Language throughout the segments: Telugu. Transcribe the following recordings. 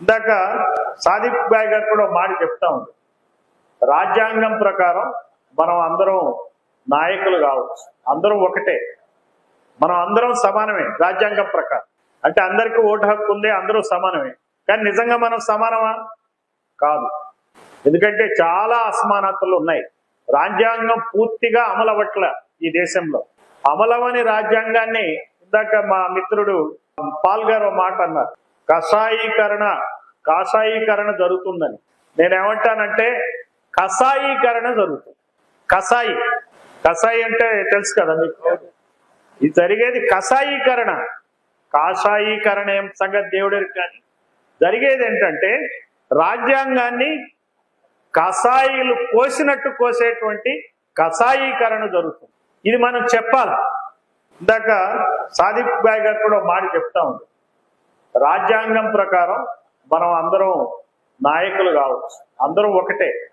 ఇందాక సాదిక్ బాయ్ గారు కూడా మాట చెప్తా ఉంది రాజ్యాంగం ప్రకారం మనం అందరం నాయకులు కావచ్చు. అందరం ఒకటే. మనం అందరం సమానమే రాజ్యాంగం ప్రకారం. అంటే అందరికీ ఓటు హక్కు ఉంది అందరూ సమానమే. కానీ నిజంగా మనం సమానమా? కాదు. ఎందుకంటే చాలా అసమానతలు ఉన్నాయి. రాజ్యాంగం పూర్తిగా అమలవట్ల ఈ దేశంలో. అమలవని రాజ్యాంగాన్ని ఇందాక మా మిత్రుడు పాల్ గారు మాట అన్నారు. కషాయీకరణ కాషాయీకరణ జరుగుతుందని. నేనేమంటానంటే కషాయీకరణ జరుగుతుంది. కషాయి. కషాయి అంటే తెలుసు కదా మీకు? ఇది జరిగేది కషాయీకరణ. కాషాయీకరణ ఏం సంగతి దేవుడికి కానీ జరిగేది ఏంటంటే రాజ్యాంగాన్ని కషాయిలు కోసినట్టు కోసేటువంటి కషాయీకరణ జరుగుతుంది. ఇది మనం చెప్పాలి. ఇందాక సాదిక్ బాయ్ గారు కూడా మాట చెప్తా ఉంది రాజ్యాంగం ప్రకారం మనం అందరం నాయకులు కావచ్చు. అందరం ఒకటే.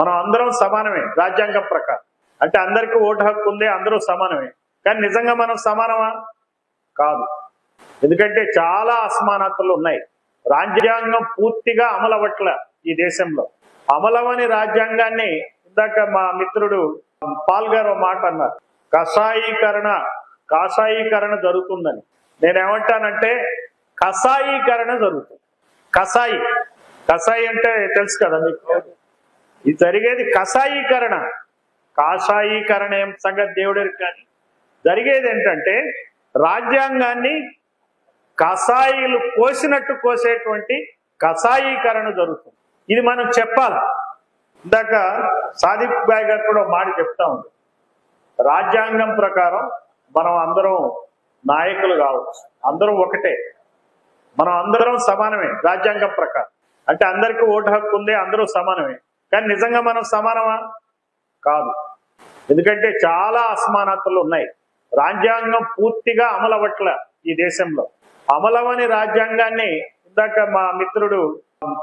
మనం అందరం సమానమే రాజ్యాంగం ప్రకారం. అంటే అందరికీ ఓటు హక్కు ఉంది అందరూ సమానమే. కానీ నిజంగా మనం సమానమా? కాదు. ఎందుకంటే చాలా అసమానతలు ఉన్నాయి. రాజ్యాంగం పూర్తిగా అమలవట్ల ఈ దేశంలో. అమలవని రాజ్యాంగాన్ని ఇందాక మా మిత్రుడు పాల్గారు ఒక మాట అన్నారు. కషాయీకరణ కాషాయీకరణ జరుగుతుందని. నేనేమంటానంటే కషాయీకరణ జరుగుతుంది. కషాయి కషాయి అంటే తెలుసు కదా మీకు? ఇది జరిగేది కషాయీకరణ కాషాయీకరణ ఏం సంగతి దేవుడికి కానీ? జరిగేది ఏంటంటే రాజ్యాంగాన్ని కషాయిలు కోసినట్టు కోసేటువంటి కషాయీకరణ జరుగుతుంది. ఇది మనం చెప్పాలి. ఇందాక సాదిక్ బాయ్ గారు కూడా మాట చెప్తా ఉంది రాజ్యాంగం ప్రకారం మనం అందరం నాయకులు కావచ్చు. అందరం ఒకటే. మనం అందరం సమానమే రాజ్యాంగం ప్రకారం. అంటే అందరికీ ఓటు హక్కు ఉంది అందరూ సమానమే. కానీ నిజంగా మనం సమానమా? కాదు. ఎందుకంటే చాలా అసమానతలు ఉన్నాయి. రాజ్యాంగం పూర్తిగా అమలవట్ల ఈ దేశంలో. అమలవని రాజ్యాంగాన్ని ఇందాక మా మిత్రుడు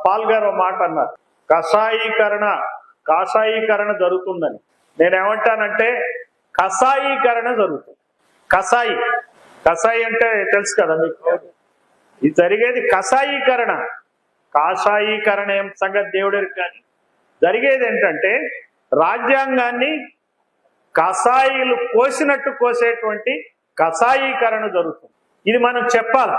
పాల్ గారు మాట అన్నారు. కషాయీకరణ కాషాయీకరణ జరుగుతుందని. నేనేమంటానంటే కషాయీకరణ జరుగుతుంది. కషాయి. కషాయి అంటే తెలుసు కదా మీకు? ఇది జరిగేది కషాయీకరణ. కాషాయీకరణ ఏం సంగతి దేవుడికి కానీ? జరిగేది ఏంటంటే రాజ్యాంగాన్ని కషాయిలు కోసినట్టు కోసేటువంటి కషాయీకరణ జరుగుతుంది. ఇది మనం చెప్పాలి.